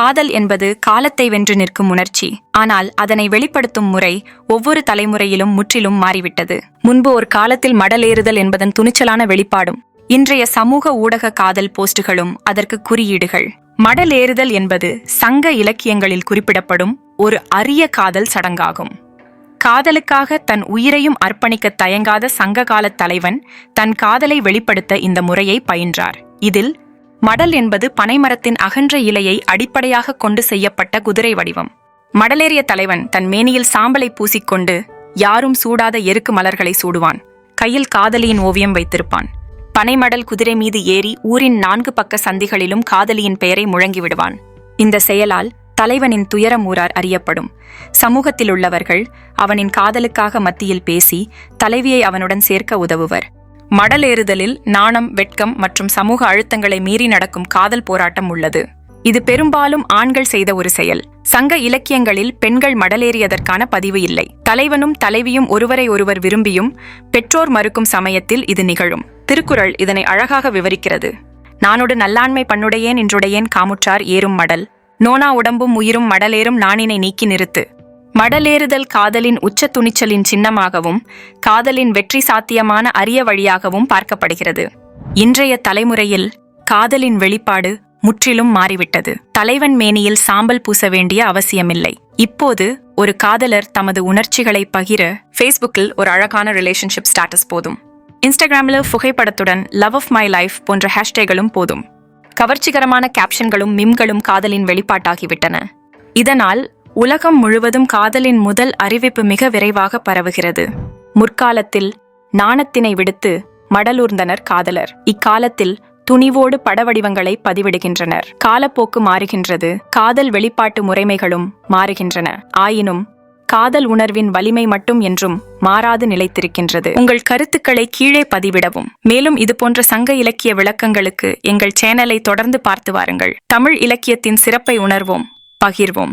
காதல் என்பது காலத்தை வென்று நிற்கும் உணர்ச்சி. ஆனால் அதனை வெளிப்படுத்தும் முறை ஒவ்வொரு தலைமுறையிலும் முற்றிலும் மாறிவிட்டது. முன்பு ஒரு காலத்தில் மடலேறுதல் என்பதன் துணிச்சலான வெளிப்பாடும் இன்றைய சமூக ஊடக காதல் போஸ்டுகளும் அதற்கு குறியீடுகள். மடலேறுதல் என்பது சங்க இலக்கியங்களில் குறிப்பிடப்படும் ஒரு அரிய காதல் சடங்காகும். காதலுக்காக தன் உயிரையும் அர்ப்பணிக்க தயங்காத சங்ககால தலைவன் தன் காதலை வெளிப்படுத்த இந்த முறையை பயின்றார். இதில் மடல் என்பது பனைமரத்தின் அகன்ற இலையை அடிப்படையாக கொண்டு செய்யப்பட்ட குதிரை வடிவம். மடலேறிய தலைவன் தன் மேனியில் சாம்பலை பூசிக்கொண்டு யாரும் சூடாத எருக்கு மலர்களை சூடுவான். கையில் காதலியின் ஓவியம் வைத்திருப்பான். பனைமடல் குதிரை மீது ஏறி ஊரின் நான்கு பக்க சந்திகளிலும் காதலியின் பெயரை முழங்கிவிடுவான் இந்த செயலால் தலைவனின் துயரம் ஊரார் அறியப்படும். சமூகத்தில் உள்ளவர்கள் அவனின் காதலுக்காக மத்தியில் பேசி தலைவியை அவனுடன் சேர்க்க உதவுவர். மடலேறுதலில் நாணம் வெட்கம் மற்றும் சமூக அழுத்தங்களை மீறி நடக்கும் காதல் போராட்டம் உள்ளது. இது பெரும்பாலும் ஆண்கள் செய்த ஒரு செயல். சங்க இலக்கியங்களில் பெண்கள் மடலேறியதற்கான பதிவு இல்லை. தலைவனும் தலைவியும் ஒருவரை ஒருவர் விரும்பியும் பெற்றோர் மறுக்கும் சமயத்தில் இது நிகழும். திருக்குறள் இதனை அழகாக விவரிக்கிறது. நானோடு நல்லாண்மை பண்ணுடையேன் இன்றுடையேன் காமுற்றார் ஏறும் மடல். நோனா உடம்பும் உயிரும் மடலேறும் நாணினை நீக்கி நிறுத்து. மடலேறுதல் காதலின் உச்ச துணிச்சலின் சின்னமாகவும் காதலின் வெற்றி சாத்தியமான அரிய வழியாகவும் பார்க்கப்படுகிறது. இன்றைய தலைமுறையில் காதலின் வெளிப்பாடு முற்றிலும் மாறிவிட்டது. தலைவன் மேனியில் சாம்பல் பூச வேண்டிய அவசியமில்லை. இப்போது ஒரு காதலர் தமது உணர்ச்சிகளை பகிர ஃபேஸ்புக்கில் ஒரு அழகான ரிலேஷன்ஷிப் ஸ்டேட்டஸ் போதும். இன்ஸ்டாகிராமில் புகைப்படத்துடன் லவ் ஆஃப் மை லைஃப் போன்ற ஹேஷ்டேகளும் போதும். கவர்ச்சிகரமான கேப்ஷன்களும் மிம்களும் காதலின் வெளிப்பாட்டாகிவிட்டன. இதனால் உலகம் முழுவதும் காதலின் முதல் அறிவிப்பு மிக விரைவாக பரவுகிறது. முற்காலத்தில் நாணத்தினை விடுத்து மடலூர்ந்தனர் காதலர். இக்காலத்தில் துணிவோடு படவடிவங்களை பதிவிடுகின்றனர். காலப்போக்கு மாறுகின்றது. காதல் வெளிப்பாட்டு முறைமைகளும் மாறுகின்றன. ஆயினும் காதல் உணர்வின் வலிமை மட்டும் என்றும் மாறாது நிலைத்திருக்கின்றது. உங்கள் கருத்துக்களை கீழே பதிவிடவும். மேலும் இதுபோன்ற சங்க இலக்கிய விளக்கங்களுக்கு எங்கள் சேனலை தொடர்ந்து பார்த்து வாருங்கள். தமிழ் இலக்கியத்தின் சிறப்பை உணர்வோம் பகிர்வோம்.